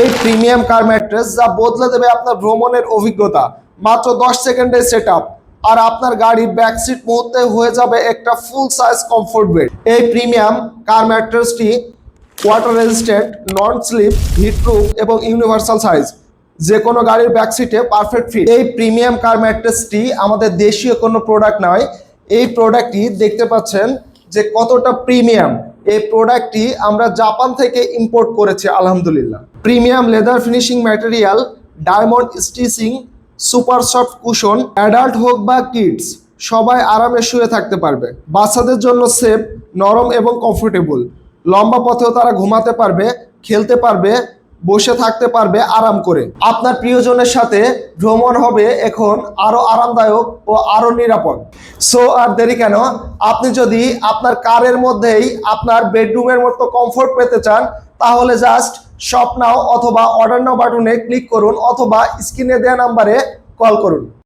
এই প্রিমিয়াম কার ম্যাট্রেস যা বদলে দেবে আপনার ভ্রমণের অভিজ্ঞতা। মাত্র দশ সেকেন্ডে সেট আর আপনার গাড়ির ব্যাক সিট মুহূর্তে হয়ে যাবে একটা ফুল সাইজ কমফোর্ট বেড এই premium car ম্যাট্রেসটি water resistant non slip heat proof এবং ইউনিভার্সাল সাইজ যে কোনো গাড়ির ব্যাক সিটে পারফেক্ট ফিট এই প্রিমিয়াম কার ম্যাট্রেসটি আমাদের দেশীয় কোনো প্রোডাক্ট নয়। এই প্রোডাক্টটি দেখতে পাচ্ছেন যে কতটা প্রিমিয়াম। এই প্রোডাক্টটি আমরা জাপান থেকে ইম্পোর্ট করেছি, আলহামদুলিল্লাহ। Premium leather finishing material diamond stitching super soft cushion adult হোক বা কিডস সবাই আরামে শুয়ে থাকতে পারবে। বাচ্চাদের জন্য সেফ নরম এবং কমফোর্টেবল লম্বা পথেও তারা ঘুমাতে পারবে, খেলতে পারবে বসে থাকতে পারবে আরাম করে। আপনার প্রিয়জনের সাথে ভ্রমণ হবে এখন আরও আরামদায়ক ও আরও নিরাপদ। সো আর দেরি কেন? আপনি যদি আপনার কারের মধ্যেই আপনার বেডরুমের মতো কমফোর্ট পেতে চান, তাহলে জাস্ট শপ নাও অথবা অর্ডার নাও বাটনে ক্লিক করুন অথবা স্ক্রিনে দেওয়া নাম্বারে কল করুন।